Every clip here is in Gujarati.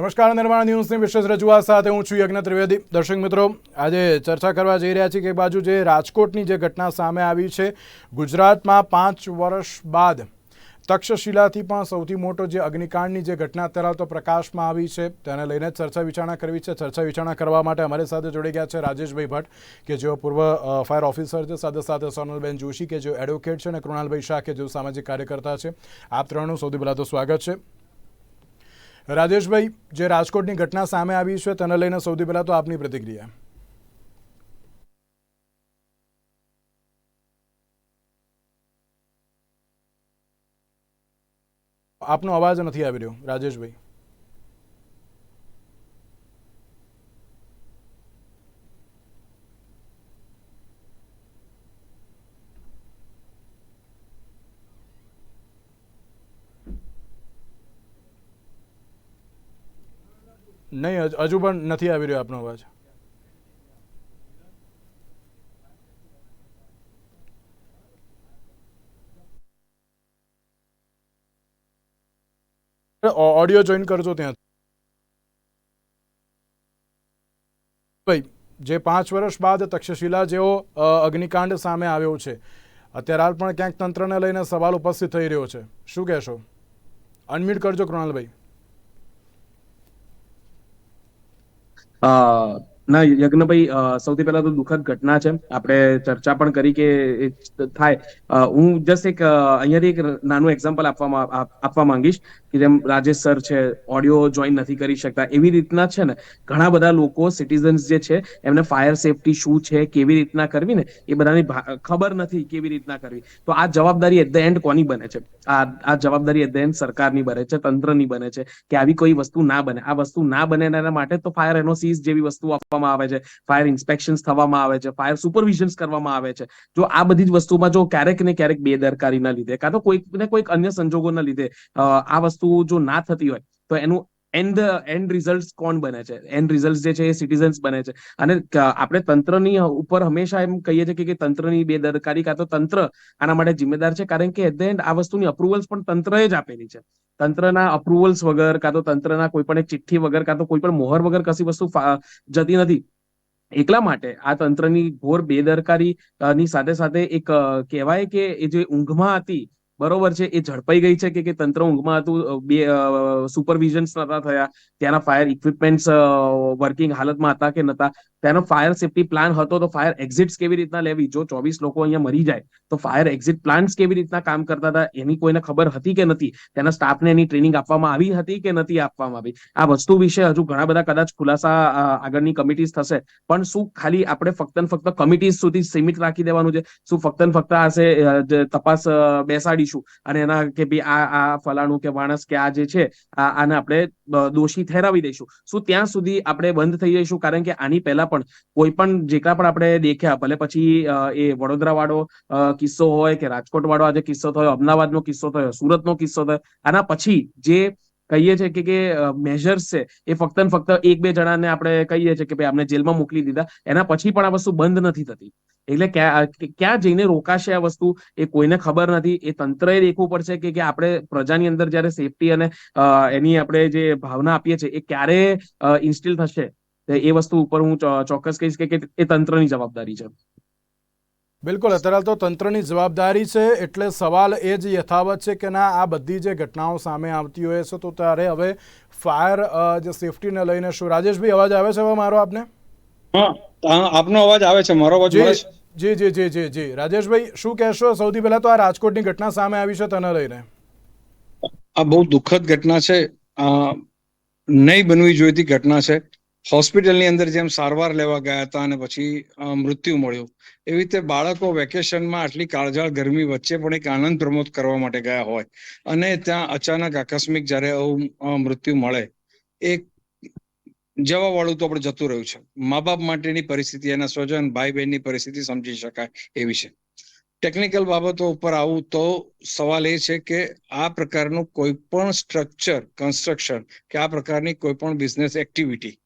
નમસ્કાર, નિર્માણ ન્યૂઝની વિશેષ રજૂઆત સાથે હું છું યજ્ઞ ત્રિવેદી. દર્શક મિત્રો, આજે ચર્ચા કરવા જઈ રહ્યા છીએ કે બાજુ જે રાજકોટની જે ઘટના સામે આવી છે, ગુજરાતમાં પાંચ વર્ષ બાદ તક્ષશિલાથી પણ સૌથી મોટો જે અગ્નિકાંડની જે ઘટના અત્યારે તો પ્રકાશમાં આવી છે, તેને લઈને જ ચર્ચા વિચારણા કરવી છે. ચર્ચા વિચારણા કરવા માટે અમારી સાથે જોડી ગયા છે રાજેશભાઈ ભટ્ટ, કે જેઓ પૂર્વ ફાયર ઓફિસર છે, સાથે સાથે સોનલબેન જોશી, કે જેઓ એડવોકેટ છે, અને કૃણાલભાઈ શાહ, કે જેઓ સામાજિક કાર્યકર્તા છે. આપ ત્રણનું સૌથી પહેલાં તો સ્વાગત છે. રાજેશભાઈ, જે રાજકોટની ઘટના સામે આવી છે, તેને લઈને સૌથી પહેલા તો આપની પ્રતિક્રિયા. આપનો અવાજ નથી આવી રહ્યો, રાજેશભાઈ. નહીં, હજુ- પણ નથી આવી રહ્યો આપનો અવાજ. ઓડિયો જોઈન કરજો ત્યાં. ભાઈ, જે પાંચ વર્ષ બાદ તક્ષશિલા જેવો અગ્નિકાંડ સામે આવ્યો છે. અત્યારે હાલ પણ ક્યાંક તંત્રને લઈને સવાલ ઉપસ્થિત થઈ રહ્યો છે. શું કહેશો? અનમ્યુટ કરજો કૃણાલભાઈ. ના, યજ્ઞભાઈ સૌથી પહેલા તો દુઃખદ ઘટના છે. આપણે ચર્ચા પણ કરી કે થાય. હું જસ્ટ એક અહીંયાથી એક નાનું એક્ઝામ્પલ આપવામાં આપવા માંગીશ. જેમ રાજેશ સર છે ઓડિયો જોઈન નથી કરી શકતા, એવી રીતના છે ને, ઘણા બધા લોકો સિટીઝન્સ જે છે, એમને ફાયર સેફટી શું છે, કેવી રીતના કરવી ને, એ બધાની ખબર નથી કેવી રીતના કરવી. તો આ જવાબદારી એટ ધ એન્ડ કોની બને છે? આ આ જવાબદારી એટ ધ એન્ડ સરકારની બને છે, તંત્રની બને છે, કે આવી કોઈ વસ્તુ ના બને. આ વસ્તુ ના બને એના માટે તો ફાયર એનઓસીસ જેવી વસ્તુ આપવામાં આવે છે ફાયર ઇન્સ્પેક્શન્સ થવામાં આવે છે ફાયર સુપરવિઝન્સ કરવામાં આવે છે. જો આ બધી જ વસ્તુમાં જો ક્યારેક ને ક્યારેક બેદરકારીના લીધે, કાં તો કોઈક ને કોઈક અન્ય સંજોગોના લીધે આ વસ્તુ જો ના થતી હોય, તો એનું એન્ડ એન્ડ રિઝલ્ટ કોણ બને છે? એન્ડ રિઝલ્ટ જે છે એ સિટીઝન્સ બને છે. અને આપણે તંત્રની ઉપર હંમેશા એમ કહીએ છીએ કે- તંત્રની બેદરકારી કાં તો તંત્ર આના માટે જિમ્મેદાર છે, કારણ કે એટ ધ એન્ડ આ વસ્તુની અપ્રુવલ્સ પણ તંત્રએ જ આપેલી છે. તંત્રના અપ્રુવલ્સ વગર કાં તો તંત્રના કોઈ પણ એક ચિઠ્ઠી વગર કાં તો કોઈ પણ મોહર વગર કશી વસ્તુ જતી નથી. એટલા માટે આ તંત્રની ઘોર બેદરકારી ની સાથે સાથે એક કહેવાય કે એ જે ઊંઘમાં હતી બરોબર છે? એ ઝડપાઈ ગઈ છે કે કે તંત્ર ઊંઘમાં હતું બે સુપરવિઝન્સ નતા થયા, ત્યાંના ફાયર ઇક્વિપમેન્ટ્સ વર્કિંગ હાલતમાં હતા કે નતા? ત્યાંનો ફાયર સેફટી પ્લાન હતો તો ફાયર એક્ઝિટ્સ કેવી રીતના લેવી? જો ચોવીસ લોકો અહીંયા મરી જાય, તો ફાયર એક્ઝિટ પ્લાન્સ કેવી રીતના કામ કરતા હતા? એની કોઈને ખબર હતી કે નથી? તેના સ્ટાફને એની ટ્રેનિંગ આપવામાં આવી હતી કે નથી આપવામાં આવી? આ વસ્તુ વિશે હજુ ઘણા બધા કદાચ ખુલાસા આગળની કમિટીઝ થશે. પણ શું ખાલી આપણે ફક્ત ફક્ત કમિટીઝ સુધી સીમિત રાખી દેવાનું છે? શું ફક્ત ફક્ત આશે તપાસ બેસાડીશું? અને એના કે ભાઈ આ આ ફલાણું કે માણસ કે આ જે છે આને આપણે દોષી ઠેરાવી દઈશું? શું ત્યાં સુધી આપણે બંધ થઈ જઈશું? કારણ કે આની પહેલા પણ, કોઈ પણ જેટલા પણ આપણે દેખ્યા, ભલે પછી એ વડોદરા વાળો કિસ્સો હોય કે રાજકોટ વાળો આજે કિસ્સો થયો, અમદાવાદનો કિસ્સો થયો, સુરતનો કિસ્સો થયો, આના પછી જે કહીએ છે કે કે મેજર્સ છે, એ ફક્ત ને ફક્ત એક બે જણાને આપણે કહીએ છીએ કે, ભાઈ અમને જેલમાં મોકલી દીધા. એના પછી પણ આ વસ્તુ બંધ નથી થતી. એટલે ક્યાં જઈને રોકાશે આ વસ્તુ, એ કોઈને ખબર નથી. એ તંત્રએ દેખવું પડશે કે કે આપણે પ્રજાની અંદર જ્યારે સેફટી અને એની આપણે જે ભાવના આપીએ છીએ, એ ક્યારે ઇન્સ્ટિલ થશે? એ વસ્તુ ઉપર હું ચોક્કસ કહીશ કે એ તંત્રની જવાબદારી છે. બિલકુલ અત્યારે તો તંત્રની જવાબદારી છે એટલે સવાલ એ જ યથાવત છે કે ના આ બધી જે ઘટનાઓ સામે આવતી હોય છે તો ત્યારે હવે ફાયર જે સેફટીને લઈને શું? રાજેશભાઈ અવાજ આવે છે હવે મારો આપને? હા હા, આપનો અવાજ આવે છે મારો અવાજ જી જી જી જી જી જી. રાજેશભાઈ શું કહેશો? સૌથી પહેલા તો આ રાજકોટની ઘટના સામે આવી છે તેને લઈને. આ બહુ દુઃખદ ઘટના છે. નહીં બનવી જોઈતી ઘટના છે. હોસ્પિટલની અંદર જેમ સારવાર લેવા ગયા હતા અને પછી મૃત્યુ મળ્યું. એવી રીતે બાળકો વેકેશનમાં આટલી કાળજાળ ગરમી વચ્ચે પણ એક આનંદ પ્રમોદ કરવા માટે ગયા હોય. અને ત્યાં અચાનક આકસ્મિક જ્યારે આવું મૃત્યુ મળે એ જવા વાળું તો આપણે જતું રહ્યું છે. મા બાપ માટેની પરિસ્થિતિ એના સ્વજન ભાઈ બહેનની પરિસ્થિતિ સમજી શકાય એવી છે. ટેકનિકલ બાબતો ઉપર આવું તો સવાલ એ છે કે આ પ્રકારનું કોઈ પણ સ્ટ્રક્ચર, કન્સ્ટ્રક્શન કે આ પ્રકારની કોઈ પણ બિઝનેસ એક્ટિવિટી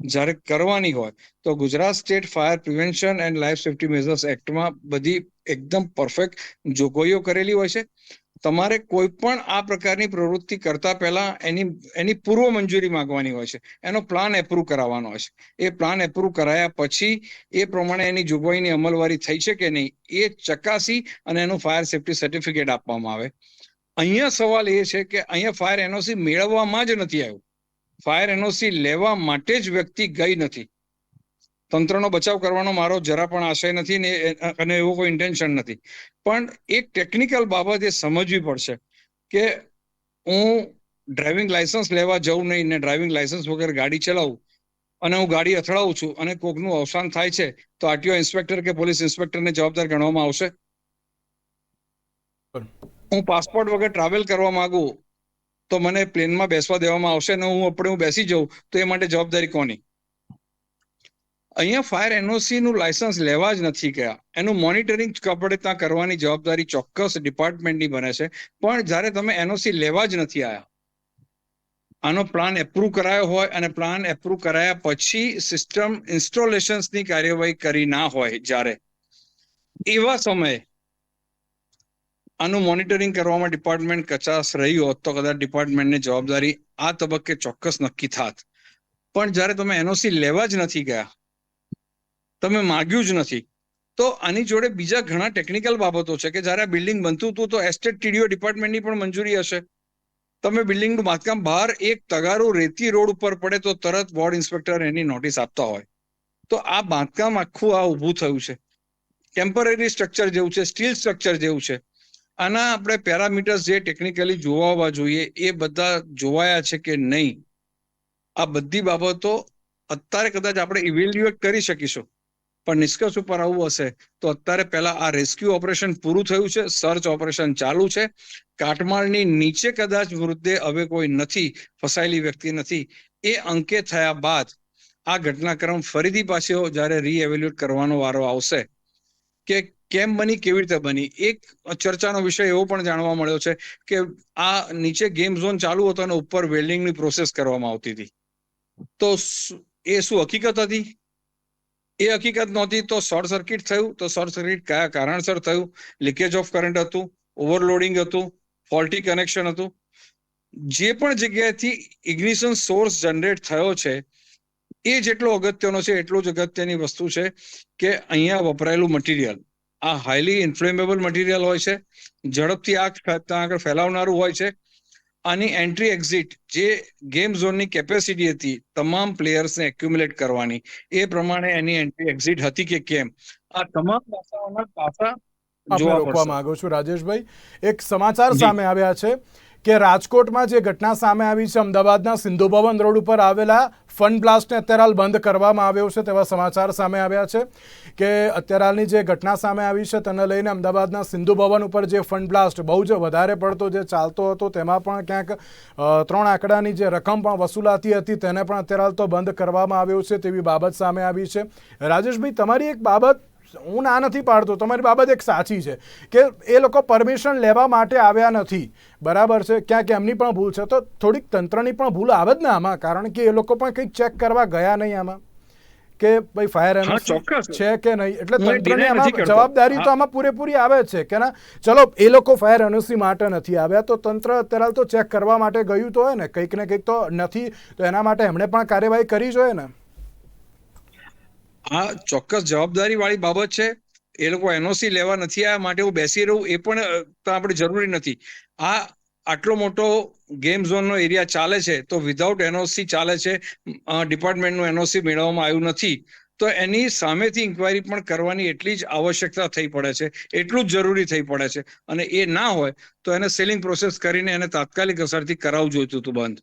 જ્યારે કરવાની હોય, તો Gujarat state fire prevention and life safety measures એક્ટમાં બધી એકદમ પરફેક્ટ જોગવાઈઓ કરેલી હોય છે. તમારે કોઈ પણ આ પ્રકારની પ્રવૃત્તિ કરતા પહેલા એની એની પૂર્વ મંજૂરી માંગવાની હોય છે. એનો પ્લાન એપ્રુવ કરાવવાનો હોય છે. એ પ્લાન એપ્રુવ કરાયા પછી એ પ્રમાણે એની જોગવાઈની અમલવારી થઈ છે કે નહીં, એ ચકાસી અને એનું ફાયર સેફ્ટી સર્ટિફિકેટ આપવામાં આવે. અહીંયા સવાલ એ છે કે અહીંયા ફાયર એનઓસી મેળવવામાં જ નથી આવ્યું. ફાયર એનઓસી લેવા માટે જ વ્યક્તિ ગઈ નથી. તંત્રનો બચાવ કરવાનો મારો જરા પણ આશય નથી ને એ- અને એવો કોઈ ઇન્ટેન્શન નથી. પણ એક ટેકનિકલ બાબત એ સમજવી પડશે કે હું ડ્રાઇવિંગ લાયસન્સ લેવા જઉં નહીં ને ડ્રાઇવિંગ લાયસન્સ વગર ગાડી ચલાવું અને હું ગાડી અથડાવું છું અને કોકનું અવસાન થાય છે તો આરટીઓ ઇન્સ્પેક્ટર કે પોલીસ ઇન્સ્પેક્ટરને જવાબદાર ગણવામાં આવશે? હું પાસપોર્ટ વગર ટ્રાવેલ કરવા માંગુ તો મને પ્લેનમાં બેસવા દેવામાં આવશે ને હું આપણે હું બેસી જાઉં, તો એ માટે જવાબદારી કોની? અહીંયા ફાયર એનઓસી નું લાયસન્સ લેવા જ નથી ગયા. એનું મોનિટરિંગ આપણે ત્યાં કરવાની જવાબદારી ચોક્કસ ડિપાર્ટમેન્ટની બને છે. પણ જ્યારે તમે એનઓસી લેવા જ નથી આયા, આનો પ્લાન એપ્રુવ કરાયો હોય અને પ્લાન એપ્રુવ કરાયા પછી સિસ્ટમ ઇન્સ્ટોલેશન્સની કાર્યવાહી કરી ના હોય જ્યારે, એવા સમયે આનું મોનિટરિંગ કરવામાં ડિપાર્ટમેન્ટ કચાશ રહી હોત તો કદાચ ડિપાર્ટમેન્ટની જવાબદારી આ તબક્કે ચોક્કસ નક્કી થાત. પણ જ્યારે તમે એનઓસી લેવા જ નથી ગયા, તમે માગ્યું જ નથી, તો આની જોડે બીજા ઘણા ટેકનિકલ બાબતો છે કે જ્યારે આ બિલ્ડિંગ બનતું હતું તો એસ્ટેટ ટીડીઓ ડિપાર્ટમેન્ટની પણ મંજૂરી હશે. તમે બિલ્ડિંગનું બાંધકામ બહાર એક તગારું રેતી રોડ ઉપર પડે તો તરત વોર્ડ ઇન્સ્પેક્ટર એની નોટિસ આપતા હોય. તો આ બાંધકામ આખું આ ઊભું થયું છે. ટેમ્પરરી સ્ટ્રક્ચર જેવું છે સ્ટીલ સ્ટ્રક્ચર જેવું છે. આના આપણે પેરામીટર્સ જે ટેકનિકલી જોવા જોઈએ એ બધા જોવાયા છે કે નહીં, આ બધી બાબતો અત્યારે કદાચ આપણે ઇવેલ્યુએટ કરી શકીશું. પણ નિષ્કર્ષ ઉપર આવું હશે તો અત્યારે પહેલા આ રેસ્ક્યુ ઓપરેશન પૂરું થયું છે સર્ચ ઓપરેશન ચાલુ છે. કાટમાળની નીચે કદાચ મૃતદેહ હવે કોઈ નથી, ફસાયેલી વ્યક્તિ નથી. એ અંકે થયા બાદ આ ઘટનાક્રમ ફરીથી પાછો જ્યારે રીએવેલ્યુએટ કરવાનો વારો આવશે કે કેમ બની, કેવી રીતે બની? એક ચર્ચાનો વિષય એવો પણ જાણવા મળ્યો છે કે આ નીચે ગેમ ઝોન ચાલુ હતો અને ઉપર વેલ્ડિંગની પ્રોસેસ કરવામાં આવતી હતી. તો એ શું હકીકત હતી? એ હકીકત નહોતી, તો શોર્ટ સર્કિટ થયું. તો શોર્ટ સર્કિટ કયા કારણસર થયું? લીકેજ ઓફ કરંટ હતું ઓવરલોડિંગ હતું ફોલ્ટી કનેક્શન હતું. જે પણ જગ્યાએથી ઇગ્નિશન સોર્સ જનરેટ થયો છે, એ જેટલો અગત્યનો છે, એટલો જ અગત્યની વસ્તુ છે કે અહીંયા વપરાયેલું મટીરિયલ આ હાઈલી ઇન્ફ્લેમેબલ મટીરિયલ હોય છે. ઝડપથી આગ ત્યાં આગળ ફેલાવનારું હોય છે. આની એન્ટ્રી એક્ઝિટ જે ગેમ ઝોનની કેપેસિટી હતી તમામ પ્લેયર્સને એક્યુમ્યુલેટ કરવાની. એ પ્રમાણે એની એન્ટ્રી એક્ઝિટ હતી કે કેમ? આ તમામ પાસાઓના પાસા જોવા માંગુ છું રાજેશભાઈ. એક સમાચાર સામે આવ્યા છે. કે રાજકોટમાં જે ઘટના સામે આવી છે, અમદાવાદના સિંધુ ભવન રોડ ઉપર આવેલા ફન બ્લાસ્ટને અત્યારે હાલ બંધ કરવામાં આવ્યો છે, તેવા સમાચાર સામે આવ્યા છે કે અત્યારે હાલની જે ઘટના સામે આવી છે, તેને લઈને અમદાવાદના સિંધુ ભવન ઉપર જે ફન બ્લાસ્ટ બહુ જ વધારે પડતો જે ચાલતો હતો, તેમાં પણ ક્યાંક ત્રણ આંકડાની જે રકમ પણ વસૂલાતી હતી, તેને પણ અત્યારે હાલ તો બંધ કરવામાં આવ્યો છે તેવી બાબત સામે આવી છે. રાજેશભાઈ, તમારી એક બાબત હું ના નથી પાડતો તમારી બાબત એક સાચી છે કે એ લોકો પરમિશન લેવા માટે આવ્યા નથી. બરાબર છે? ક્યાંક એમની પણ ભૂલ છે. તો થોડીક તંત્રની પણ ભૂલ આવે જ ને આમાં કારણ કે એ લોકો પણ કંઈક ચેક કરવા ગયા નહીં આમાં. કે ભાઈ ફાયર. છે કે નહીં? એટલે તંત્રની આમાં જવાબદારી તો આમાં પૂરેપૂરી આવે જ છે કે ના ચલો એ લોકો ફાયર એનઓસી માટે નથી આવ્યા તો તંત્ર અત્યારે તો ચેક કરવા માટે ગયું તો હોય ને કંઈક ને કંઈક તો નથી તો એના માટે એમણે પણ કાર્યવાહી કરી જોઈએ ને. આ ચોક્કસ જવાબદારી વાળી બાબત છે. એ લોકો એનઓસી લેવા નથી આવ્યા, માટે હું બેસી રહું, એ પણ આપણે જરૂરી નથી. આ આટલો મોટો ગેમ ઝોનનો એરિયા ચાલે છે, તો વિધાઉટ એનઓસી ચાલે છે. ડિપાર્ટમેન્ટનું એનઓસી મેળવવામાં આવ્યું નથી. તો એની સામેથી ઇન્ક્વાયરી પણ કરવાની એટલી જ આવશ્યકતા થઈ પડે છે, એટલું જ જરૂરી થઈ પડે છે. અને એ ના હોય, તો એને સેલિંગ પ્રોસેસ કરીને એને તાત્કાલિક અસરથી કરાવવું જોઈતું હતું બંધ.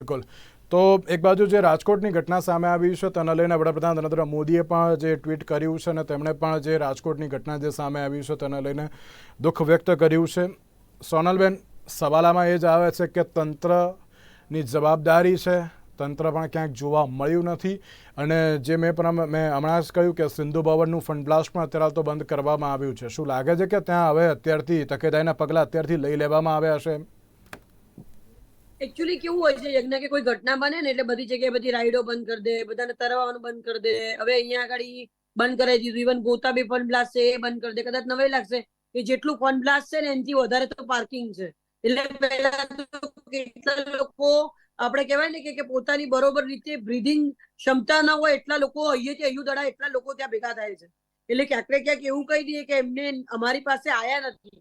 બિલકુલ. તો એક બાજુ જે રાજકોટની ઘટના સામે આવી છે, તેને લઈને વડાપ્રધાન નરેન્દ્ર મોદીએ પણ જે ટ્વીટ કર્યું છે અને તેમણે પણ જે રાજકોટની ઘટના જે સામે આવી છે, તેને લઈને દુઃખ વ્યક્ત કર્યું છે. સોનલબેન, સવાલામાં એ જ આવે છે કે તંત્રની જવાબદારી છે. તંત્ર પણ ક્યાંક જોવા મળ્યું નથી અને જે મેં પણ મેં હમણાં જ કહ્યું કે સિંધુ ભવનનું ફંડ બ્લાસ્ટ પણ અત્યારે તો બંધ કરવામાં આવ્યું છે. શું લાગે છે કે ત્યાં હવે અત્યારથી તકેદારીના પગલાં અત્યારથી લઈ લેવામાં આવ્યા હશે એકચ્યુઅલી કેવું હોય છે, યજ્ઞ કે કોઈ ઘટના બને ને એટલે બધી જગ્યાએ બધી રાઈડો બંધ કરી દે, બધાને તરવાનું બંધ કરી દે. હવે અહીંયા આગળ બંધ કરાવી દીધું. ઇવન ગોતા બી ફન બ્લાસ્ટ છે, એ બંધ કરી દે. કદાચ નવાઈ લાગશે કે જેટલું ફન બ્લાસ્ટ છે ને એનાથી વધારે તો પાર્કિંગ છે. એટલે પહેલા તો કેટલા લોકો, આપણે કહેવાય ને કે કે પોતાની બરોબર રીતે બ્રીધિંગ ક્ષમતા ના હોય એટલા લોકો અહીંયાથી અહીંયું દડા એટલા લોકો ત્યાં ભેગા થાય છે. એટલે ક્યાંક ને ક્યાંક એવું કહી દઈએ કે એમને અમારી પાસે આયા નથી.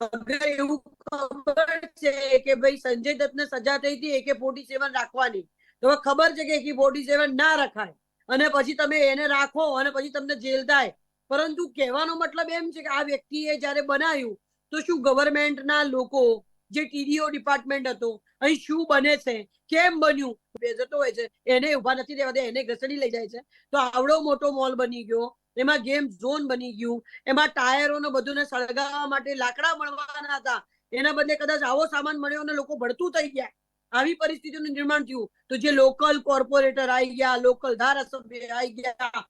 અગર એવું ખબર છે કે ભાઈ સંજય દત્તને સજા થઈ હતી, એકે ફોર્ટી સેવન રાખવાની. તો ખબર છે કે એકે ફોર્ટી સેવન ના રખાય. અને પછી તમે એને રાખો અને પછી તમને જેલ થાય. પરંતુ કહેવાનો મતલબ એમ છે કે આ વ્યક્તિએ જ્યારે બનાવ્યું, તો શું ગવર્મેન્ટના લોકો, જે ટીડીઓ ડિપાર્ટમેન્ટ હતો, અહીં શું બને છે, કેમ બન્યું? બેસતો હોય છે. એને ઊભા નથી રહેવા દે, એને ઘસડી લઈ જાય છે. તો આવડો મોટો મોલ બની ગયો. એમાં ગેમ ઝોન બની ગયું. એમાં ટાયરોને બધુંને સળગાવવા માટે લાકડા મળવાના હતા. એના બદલે કદાચ આવો સામાન મળ્યો અને લોકો ભડતું થઈ ગયા. આવી પરિસ્થિતિનું નિર્માણ થયું. તો જે લોકલ કોર્પોરેટર આવી ગયા લોકલ ધારાસભ્ય આવી ગયા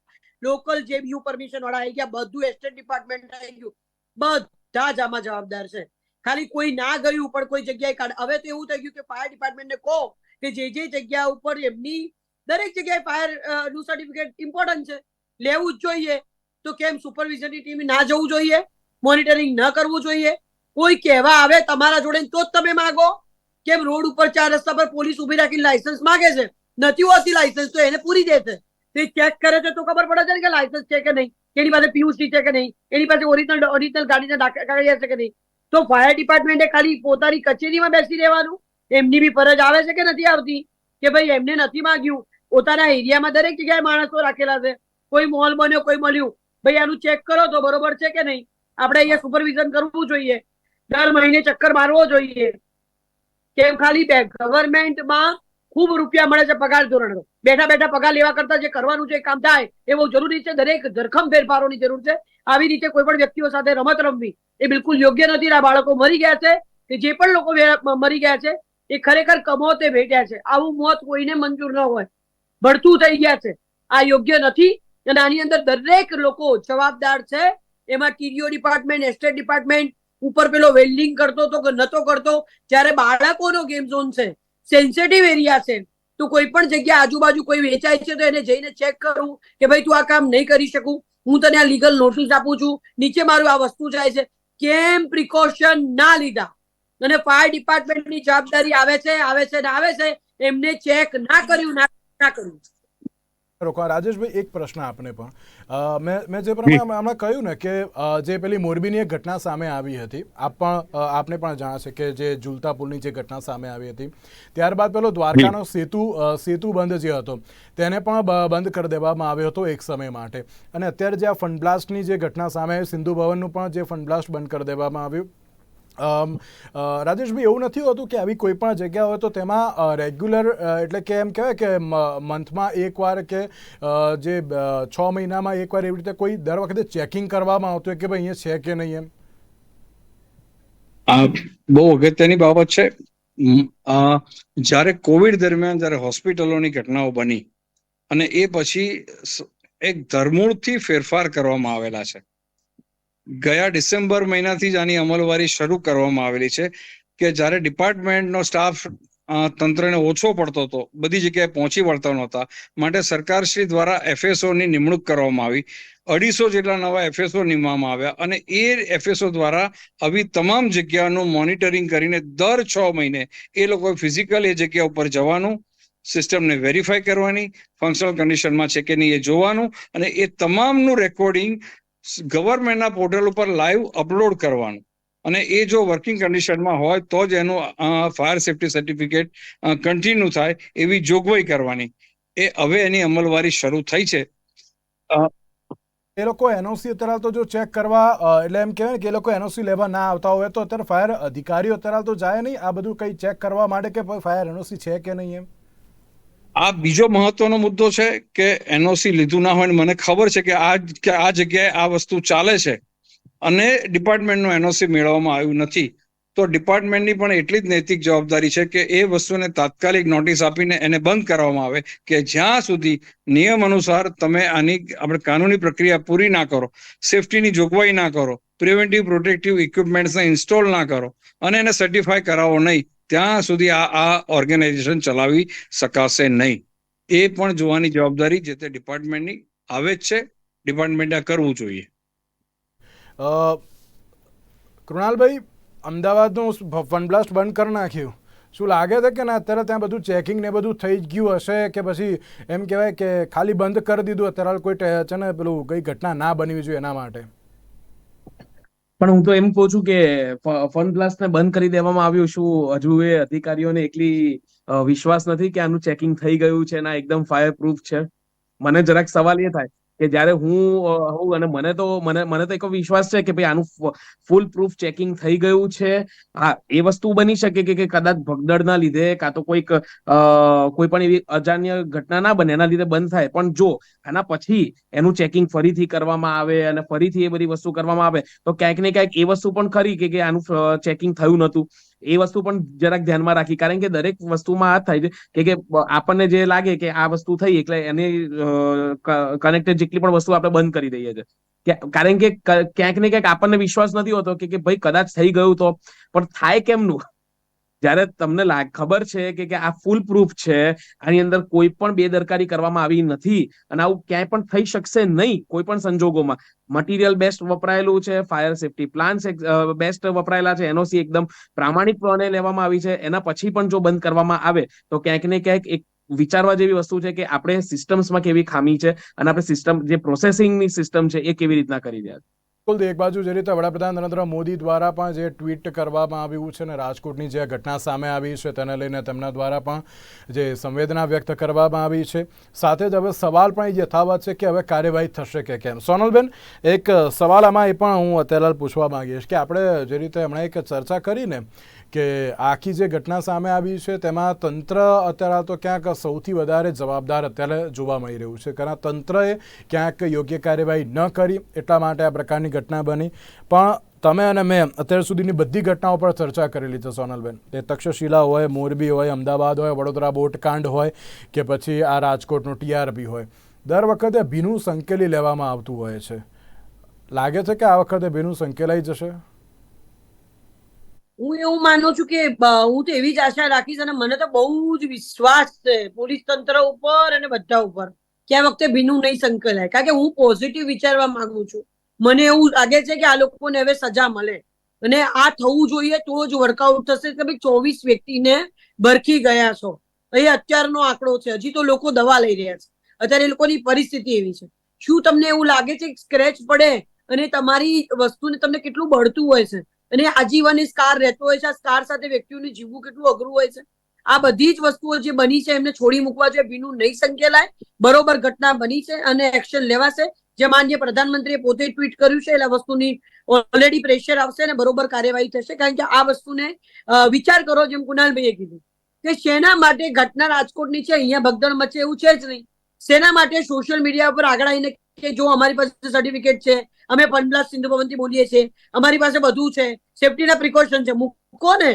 લોકલ જે યુ પરમિશન વાળા આવી ગયા, બધું એસ્ટેટ ડિપાર્ટમેન્ટ આવી ગયું. બધા જ આમાં જવાબદાર છે. ખાલી કોઈ ના ગયું પણ કોઈ જગ્યાએ કાઢ. હવે તો એવું થઈ ગયું કે ફાયર ડિપાર્ટમેન્ટને કહો કે જે જે જગ્યા ઉપર એમની દરેક જગ્યાએ ફાયરનું સર્ટિફિકેટ ઇમ્પોર્ટન્ટ છે. લેવું જ જોઈએ. તો કેમ સુપરવિઝનની ટીમ ના જવું જોઈએ? મોનિટરિંગ ન કરવું જોઈએ? કોઈ કહેવા આવે તમારા જોડે તો જ તમે માગો. કેમ રોડ ઉપર ચાર રસ્તા પર પોલીસ ઊભી રાખીને લાયસન્સ માગે છે? નથી હોતી લાયસન્સ તો એને પૂરી દે છે. તે ચેક કરે છે તો ખબર પડે છે કે લાયસન્સ છે કે નહીં? એની પાસે પીયુસી છે કે નહીં? એની પાસે ઓરિજિનલ ઓરિજિનલ ગાડીના કાગળિયા છે કે નહીં? તો ફાયર ડિપાર્ટમેન્ટે ખાલી પોતાની કચેરીમાં બેસી રહેવાનું. એમની બી ફરજ આવે છે કે નથી આવતી? કે ભાઈ એમને નથી માંગ્યું. પોતાના એરિયામાં દરેક જગ્યાએ માણસો રાખેલા છે. કોઈ મોલ બન્યો, કોઈ મળ્યું. ભાઈ, આનું ચેક કરો તો બરોબર છે કે નહીં? આપણે અહીંયા સુપરવિઝન કરવું જોઈએ. દર મહિને ચક્કર મારવો જોઈએ. કેમ? ખાલી બે ગવર્મેન્ટમાં ખૂબ રૂપિયા મળે છે પગાર ધોરણ બેઠા બેઠા પગાર લેવા કરતા જે કરવાનું છે કામ થાય, એ બહુ જરૂરી છે. દરેક ધરખમ ફેરફારોની જરૂર છે. આવી રીતે કોઈ પણ વ્યક્તિઓ સાથે રમત રમવી, એ બિલકુલ યોગ્ય નથી. આ બાળકો મરી ગયા છે, કે જે પણ લોકો મરી ગયા છે, એ ખરેખર કમોતે ભેટ્યા છે. આવું મોત કોઈને મંજૂર ન હોય. ભડતું થઈ ગયા છે. આ યોગ્ય નથી. અને આની અંદર દરેક લોકો જવાબદાર છે. એમાં ટીડીઓ ડિપાર્ટમેન્ટ, એસ્ટેટ ડિપાર્ટમેન્ટ ઉપર પેલો વેલ્ડિંગ કરતો તો કે નતો કરતો. જ્યારે બાળકોનો ગેમ ઝોન છે, સેન્સિટિવ એરિયા છે, તો કોઈ પણ જગ્યા આજુબાજુ કોઈ વેચાય છે તો એને જઈને ચેક કરવું કે ભાઈ તું આ કામ નહીં કરી શકું. હું તને આ લીગલ નોટિસ આપું છું. નીચે મારું આ વસ્તુ જાય છે. કેમ પ્રિકોશન ના લીધા? અને ફાયર ડિપાર્ટમેન્ટની જવાબદારી આવે છે આવે છે ને આવે છે. એમને ચેક ના કર્યું ના કર્યું. રોકો. રાજેશભાઈ એક પ્રશ્ન આપને પણ. મેં મેં જે પ્રમાણે હમણાં કહ્યું ને કે જે પેલી મોરબીની એક ઘટના સામે આવી હતી આપ પણ આપને પણ જાણશે કે જે ઝૂલતા પુલની જે ઘટના સામે આવી હતી. ત્યારબાદ પેલો દ્વારકાનો સેતુ સેતુ બંધ જે હતો તેને પણ બંધ કરી દેવામાં આવ્યો હતો એક સમય માટે. અને અત્યારે જે આ ફંડ બ્લાસ્ટની જે ઘટના સામે આવી સિંધુ ભવનનું પણ જે ફંડ બ્લાસ્ટ બંધ કરી દેવામાં આવ્યું રાજેશભાઈ, એવું નથી હોતું કે આવી કોઈ પણ જગ્યા હોય તો તેમાં રેગ્યુલર એટલે કે એમ કહેવાય કે મંથમાં એકવાર કે જે છ મહિનામાં એકવાર એવી રીતે કોઈ દર વખતે ચેકિંગ કરવામાં આવતું હોય કે ભાઈ અહીંયા છે કે નહીં એમ? બહુ અગત્યની બાબત છે. જ્યારે કોવિડ દરમિયાન જ્યારે હોસ્પિટલોની ઘટનાઓ બની અને એ પછી એક ધરમૂળથી ફેરફાર કરવામાં આવેલા છે. ગયા ડિસેમ્બર મહિનાથી જ આની અમલવારી શરૂ કરવામાં આવેલી છે કે જ્યારે ડિપાર્ટમેન્ટનો સ્ટાફ તંત્રને ઓછો પડતો હતો, બધી જગ્યાએ પહોંચી વળતા નહોતા, માટે સરકારશ્રી દ્વારા એફએસઓ ની નિમણૂક કરવામાં આવી. અઢીસો જેટલા નવા એફએસઓ નિમવામાં આવ્યા અને એ એફએસઓ દ્વારા આવી તમામ જગ્યાનું મોનિટરિંગ કરીને દર છ મહિને એ લોકોએ ફિઝિકલ એ જગ્યા ઉપર જવાનું, સિસ્ટમને વેરીફાઈ કરવાની, ફંક્શનલ કન્ડિશનમાં છે કે નહીં એ જોવાનું અને એ તમામનું રેકોર્ડિંગ ગવર્મેન્ટના પોર્ટલ ઉપર લાઈવ અપલોડ કરવાનું. અને એ જો વર્કિંગ કન્ડિશનમાં હોય તો જ એનું ફાયર સેફ્ટી સર્ટિફિકેટ કન્ટિન્યુ થાય એવી જોગવાઈ કરવાની. એ હવે એની અમલવારી શરૂ થઈ છે. એ લોકો એનઓસી અત્યારે તો જો ચેક કરવા એટલે એમ કહેવાય કે એ લોકો એનઓસી લેવા ના આવતા હોય તો અત્યારે ફાયર અધિકારીઓ અત્યારે તો જાય નહીં. આ બધું કંઈ ચેક કરવા માટે કે ફાયર એનઓસી છે કે નહીં એમ? આ બીજો મહત્વનો મુદ્દો છે કે એનઓસી લીધું ના હોય ને મને ખબર છે કે આ આ જગ્યાએ આ વસ્તુ ચાલે છે. અને ડિપાર્ટમેન્ટનું એનઓસી મેળવવામાં આવ્યું નથી. તો ડિપાર્ટમેન્ટની પણ એટલી જ નૈતિક જવાબદારી છે કે એ વસ્તુને તાત્કાલિક નોટિસ આપીને એને બંધ કરવામાં આવે કે જ્યાં સુધી નિયમ અનુસાર તમે આની આપણે કાનૂની પ્રક્રિયા પૂરી ના કરો, સેફટીની જોગવાઈ ના કરો, પ્રિવેન્ટિવ પ્રોટેક્ટિવ ઇક્વિપમેન્ટ્સને ઇન્સ્ટોલ ના કરો અને એને સર્ટિફાય કરાવો નહીં, ત્યાં સુધી આ આ ઓર્ગેનાઇઝેશન ચલાવી શકાશે નહીં. એ પણ જોવાની જવાબદારી જે તે ડિપાર્ટમેન્ટની આવે જ છે, ડિપાર્ટમેન્ટે કરવું જોઈએ. કૃણાલભાઈ અમદાવાદનું ફન બ્લાસ્ટ બંધ કરી નાખ્યું. શું લાગે છે કે ના? અત્યારે ત્યાં બધું ચેકિંગ ને બધું થઈ જ ગયું હશે કે પછી એમ કહેવાય કે ખાલી બંધ કરી દીધું? અત્યારે કોઈ છે ને પેલું કઈ ઘટના ના બનવી જોઈએ એના માટે? પણ હું તો એમ કહું છું કે ફન બ્લાસ્ટ ને બંધ કરી દેવામાં આવ્યું શું? હજુ એ અધિકારીઓને એકલી વિશ્વાસ નથી કે આનું ચેકિંગ થઈ ગયું છે ના એકદમ ફાયર પ્રૂફ છે? મને જરાક સવાલ એ થાય. કે જ્યારે હું હોઉં અને મને તો, મને મને તો એક વિશ્વાસ છે કે ભાઈ આનું ફૂલ પ્રૂફ ચેકિંગ થઈ ગયું છે. હા, એ વસ્તુ બની શકે કે કદાચ ભગદડના લીધે કાં તો કોઈક કોઈ પણ એવી અજાણ્ય ઘટના ના બને, એના લીધે બંધ થાય. પણ જો આના પછી એનું ચેકિંગ ફરીથી કરવામાં આવે અને ફરીથી એ બધી વસ્તુ કરવામાં આવે, તો ક્યાંક ને ક્યાંક એ વસ્તુ પણ ખરી કે કે આનું ચેકિંગ થયું નતું એ વસ્તુ પણ જરાક ધ્યાનમાં રાખી. કારણ કે દરેક વસ્તુમાં આ થાય છે કે આપણને જે લાગે કે આ વસ્તુ થઈ એટલે એની કનેક્ટેડ જેટલી પણ વસ્તુ આપણે બંધ કરી દઈએ છીએ. કારણ કે ક્યાંક ને ક્યાંક આપણને વિશ્વાસ નથી હોતો કે ભાઈ કદાચ થઈ ગયું તો. પણ થાય કેમનું? જ્યારે તમને ખબર છે કે કે આ ફૂલ પ્રૂફ છે, આની અંદર કોઈ પણ બેદરકારી કરવામાં આવી નથી અને આવું ક્યાંય પણ થઈ શકશે નહીં કોઈ પણ સંજોગોમાં. મટીરિયલ બેસ્ટ વપરાયેલું છે ફાયર સેફટી પ્લાન્સ બેસ્ટ વપરાયેલા છે એનઓસી એકદમ પ્રામાણિકપણે લેવામાં આવી છે, એના પછી પણ જો બંધ કરવામાં આવે, તો ક્યાંક ને ક્યાંક એક વિચારવા જેવી વસ્તુ છે કે આપણે સિસ્ટમ્સમાં કેવી ખામી છે અને આપણે સિસ્ટમ જે પ્રોસેસિંગની સિસ્ટમ છે, એ કેવી રીતના કરી રહ્યા છે. બિલકુલ એક બાજુ જે રીતે વડાપ્રધાન નરેન્દ્ર મોદી દ્વારા પણ જે ટ્વીટ કરવામાં આવ્યું છે ને રાજકોટની જે ઘટના સામે આવી છે તેને લઈને તેમના દ્વારા પણ જે સંવેદના વ્યક્ત કરવામાં આવી છે. સાથે જ હવે સવાલ પણ એ યથાવત છે કે હવે કાર્યવાહી થશે કે કેમ? સોનલબેન, એક સવાલ આમાં એ પણ હું અત્યારે પૂછવા માંગીશ કે આપણે જે રીતે હમણાં એક ચર્ચા કરીને કે આખી જે ઘટના સામે આવી છે, તેમાં તંત્ર અત્યારે તો ક્યાંક સૌથી વધારે જવાબદાર અત્યારે જોવા મળી રહ્યું છે. કારણ તંત્રએ ક્યાંક યોગ્ય કાર્યવાહી ન કરી, એટલા માટે આ પ્રકારની ઘટના બની. પણ તમે અને મેં અત્યાર સુધીની બધી ઘટનાઓ પર ચર્ચા કરેલી છે સોનલબેન. એ તક્ષશિલા હોય, મોરબી હોય, અમદાવાદ હોય, વડોદરા બોટકાંડ હોય કે પછી આ રાજકોટનું ટીઆરપી હોય. દર વખતે ભીનું સંકેલી લેવામાં આવતું હોય છે. લાગે છે કે આ વખતે ભીનું સંકેલાઈ જશે? હું એવું માનું છું કે હું તો એવી જ આશા રાખીશ અને મને તો બહુ જ વિશ્વાસ છે પોલીસ તંત્ર ઉપર અને બધા ઉપર કે આ વખતે ભીનું નહીં સંકલાય કારણ કે હું પોઝિટિવ વિચારવા માંગુ છું. મને એવું લાગે છે કે આ લોકોને હવે સજા મળે. અને આ થવું જોઈએ તો જ વર્કઆઉટ થશે. કે ભાઈ ચોવીસ વ્યક્તિને ભરખી ગયા છો. એ અત્યારનો આંકડો છે. હજી તો લોકો દવા લઈ રહ્યા છે. અત્યારે એ લોકોની પરિસ્થિતિ એવી છે. શું તમને એવું લાગે છે સ્ક્રેચ પડે અને તમારી વસ્તુને તમને કેટલું બળતું હોય છે? અને આજીવન એ સ્કાર રહેતો હોય છે. આ સ્કાર સાથે વ્યક્તિઓને જીવવું કેટલું અઘરું હોય છે. આ બધી જ વસ્તુઓ જે બની છે, એમને છોડી મૂકવા જોઈએ. ભીનું નહીં સંકેલાય. બરોબર ઘટના બની છે અને એક્શન લેવાશે. જે માન્ય પ્રધાનમંત્રીએ પોતે ટ્વીટ કર્યું છે, એટલે વસ્તુની ઓલરેડી પ્રેશર આવશે અને બરોબર કાર્યવાહી થશે. કારણ કે આ વસ્તુને વિચાર કરો જેમ કુનાલભાઈએ કીધું. કે શેના માટે ઘટના રાજકોટની છે, અહીંયા ભગદણ મચે એવું છે જ નહીં. શેના માટે સોશિયલ મીડિયા ઉપર આગળ આવીને કે જો અમારી પાસે સર્ટિફિકેટ છે અમે પંડલા સિંધુ ભવનથી બોલીએ છીએ અમારી પાસે બધું છે સેફટીના પ્રિકોશન છે. મૂકો ને.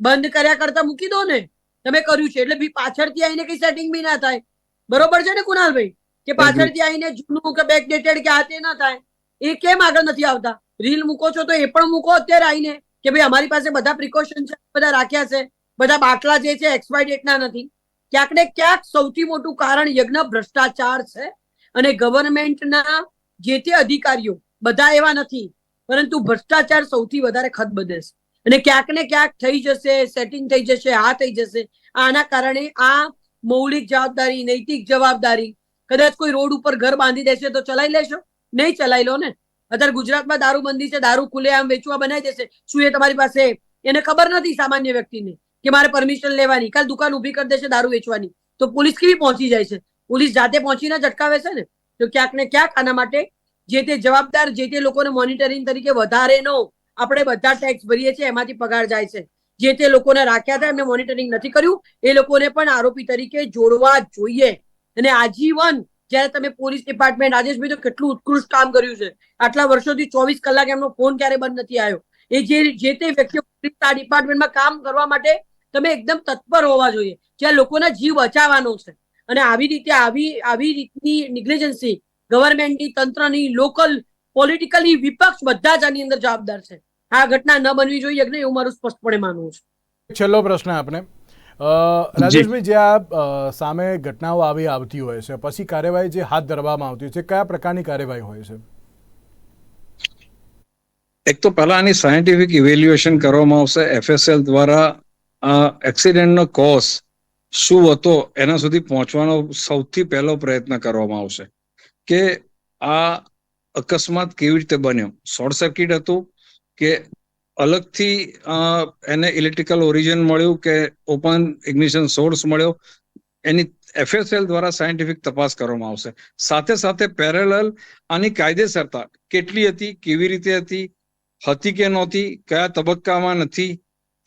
બંધ કર્યા કરતા મૂકી દો ને. તમે કર્યું છે. એટલે પાછળથી આવીને કઈ સેટિંગ બી ના થાય. બરોબર છે ને કુનાલભાઈ કે પાછળથી આવીને જૂનું કે બેકડેટેડ કે આ તે ના થાય. એ કેમ આગળ નથી આવતા? રીલ મૂકો છો તો એ પણ મૂકો અત્યારે આવીને કે ભાઈ અમારી પાસે બધા પ્રિકોશન છે બધા રાખ્યા છે. બધા બાટલા જે છે એક્સપાયર ડેટના નથી. ક્યાંક ને ક્યાંક સૌથી મોટું કારણ યજ્ઞ ભ્રષ્ટાચાર છે. અને ગવર્મેન્ટના જે તે અધિકારીઓ, બધા એવા નથી, પરંતુ ભ્રષ્ટાચાર સૌથી વધારે ખતબદે છે. અને ક્યાંક ને ક્યાંક થઈ જશે સેટિંગ થઈ જશે, આ થઈ જશે. આના કારણે આ મૌલિક જવાબદારી, નૈતિક જવાબદારી, કદાચ કોઈ રોડ ઉપર ઘર બાંધી દેશે તો ચલાવી લેશો? નહીં ચલાવી લો ને. અત્યારે ગુજરાતમાં દારૂબંધી છે, દારૂ ખુલે આમ વેચવા બનાવી દેશે. શું એ તમારી પાસે? એને ખબર નથી સામાન્ય વ્યક્તિને કે મારે પરમિશન લેવાની. કાલ દુકાન ઊભી કરી દેશે દારૂ વેચવાની. તો પોલીસ કેવી પહોંચી જાય છે? પોલીસ જાતે પહોંચીને જ અટકાવે ને, તો ક્યાંક ને ક્યાંક આના માટે જે તે જવાબદાર, જે તે લોકોને મોનિટરિંગ તરીકે વધારેનો આપણે બધા ટેક્સ ભરીએ છીએ, એમાંથી પગાર જાય છે. જે તે લોકોને રાખ્યા હતા, એમને મોનિટરિંગ નથી કર્યું, એ લોકોને પણ આરોપી તરીકે જોડવા જોઈએ. અને આજીવન, જ્યારે તમે પોલીસ ડિપાર્ટમેન્ટ રાજેશભાઈ તો કેટલું ઉત્કૃષ્ટ કામ કર્યું છે. આટલા વર્ષોથી ચોવીસ કલાક એમનો ફોન ક્યારે બંધ નથી આવ્યો? એ જે જે તે વ્યક્તિઓ આ ડિપાર્ટમેન્ટમાં કામ કરવા માટે તમે એકદમ તત્પર હોવા જોઈએ. જ્યાં લોકોના જીવ બચાવવાનો છે. અને આવી રીતે આવી આવી રીતની નિગ્લેજન્સી ગવર્મેન્ટની તંત્રની લોકલ પોલિટિકલી વિપક્ષ બધા જ આની અંદર જવાબદાર છે. આ ઘટના ન બનવી જોઈએ કે એવું મારું સ્પષ્ટપણે માનવું છે. છેલ્લો પ્રશ્ન આપને. અ, રાજેશભાઈ જે આ સામે ઘટનાઓ આવી આવતી હોય છે પછી કાર્યવાહી જે હાથ ધરવામાં આવતી હોય છે કયા પ્રકારની કાર્યવાહી હોય છે? એક તો પહેલા આની સાયન્ટિફિક ઇવેલ્યુએશન કરવામાં આવશે. એફએસએલ દ્વારા એક્સિડન્ટનો કોઝ શું હતો એના સુધી પહોંચવાનો સૌથી પહેલો પ્રયત્ન કરવામાં આવશે કે આ અકસ્માત કેવી રીતે બન્યો? શોર્ટ સર્કિટ હતું કે અલગથી એને ઇલેક્ટ્રિકલ ઓરિજિન મળ્યું કે ઓપન ઇગ્નિશન સોર્સ મળ્યો? એની એફએસએલ દ્વારા સાયન્ટિફિક તપાસ કરવામાં આવશે. સાથે સાથે પેરેલલ આની કાયદેસરતા કેટલી હતી, કેવી રીતે હતી હતી કે નહોતી, કયા તબક્કામાં નથી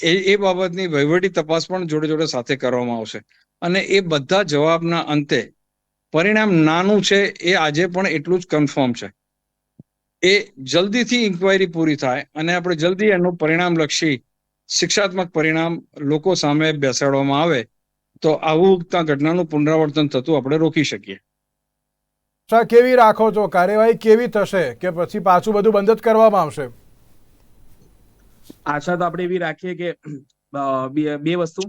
એ એ બાબતની વહીવટી તપાસ પણ જોડે જોડે સાથે કરવામાં આવશે. અને એ બધા જવાબના અંતે પરિણામ નાનું છે એ આજે પણ એટલું જ કન્ફર્મ છે. એ જલ્દીથી ઇન્ક્વાયરી પૂરી થાય અને આપણે જલ્દી એનું પરિણામ લક્ષી શિક્ષાત્મક પરિણામ લોકો સામે બેસાડવામાં આવે તો આવું ઘટનાનું પુનરાવર્તન થતું આપણે રોકી શકીએ. આશા કેવી રાખો છો? કાર્યવાહી કેવી થશે કે પછી પાછું બધું બંધ જ કરવામાં આવશે? આશા તો આપણે એવી રાખીએ કે બે વસ્તુ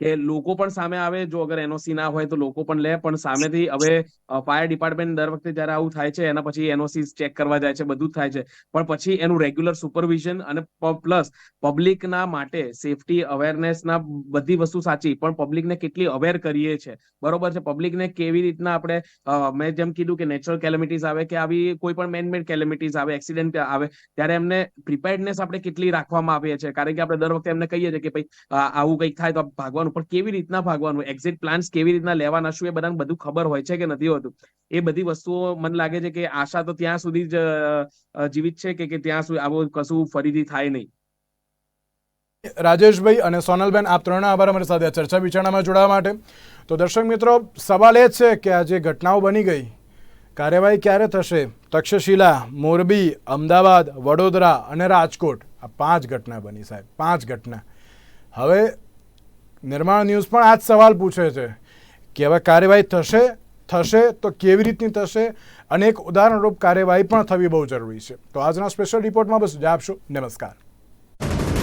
કે લોકો પણ સામે આવે, જો અગર એનઓસી ના હોય તો લોકો પણ લે, પણ સામેથી હવે ફાયર ડિપાર્ટમેન્ટ દર વખતે જ્યારે આવું થાય છે, એના પછી એનઓસી ચેક કરવા જાય છે, બધું થાય છે. પણ પછી એનું રેગ્યુલર સુપરવિઝન અને પ્લસ પબ્લિકના માટે સેફટી અવેરનેસના બધી વસ્તુ સાચી, પણ પબ્લિકને કેટલી અવેર કરીએ છે. બરોબર છે? પબ્લિકને કેવી રીતના આપણે મેં જેમ કીધું કે નેચરલ કેલેમિટીઝ આવે કે આવી કોઈ પણ મેન મેડ કેલેમિટીઝ આવે એક્સિડન્ટ આવે, ત્યારે એમને પ્રિપેર્ડનેસ આપણે કેટલી રાખવામાં આવીએ છીએ? કારણ કે આપણે દર વખતે એમને કહીએ છીએ કે ભાઈ આવું કંઈક થાય તો ભાગવાનું પણ કેવી રીતના ભાગવાનું? એક્ઝિટ પ્લાન્સ કેવી રીતના લેવાના શું એ બધાને બધું ખબર હોય છે કે નથી હોતું? એ બધી વસ્તુઓ મને લાગે છે કે આશા તો ત્યાં સુધી જ જીવિત છે કે કે ત્યાં સુધી આવું કશું ફરીથી થાય નહીં? રાજેશભાઈ અને સોનલબેન, આપ ત્રણ આભાર અમારી સાથે. ચર્ચા વિચારણામાં જોડાવા માટે. તો દર્શક મિત્રો, સવાલ એ છે કે આ જે ઘટનાઓ બની ગઈ, કાર્યવાહી ક્યારે થશે? તક્ષશિલા, મોરબી, અમદાવાદ, વડોદરા અને રાજકોટ. આ પાંચ ઘટના બની સાહેબ, પાંચ ઘટના. હવે નિર્માણ ન્યૂઝ પણ આ જ સવાલ પૂછે છે કે હવે કાર્યવાહી થશે થશે તો કેવી રીતની થશે? અને એક ઉદાહરણરૂપ કાર્યવાહી પણ થવી બહુ જરૂરી છે. તો આજના સ્પેશિયલ રિપોર્ટમાં બસ આપશો. નમસ્કાર.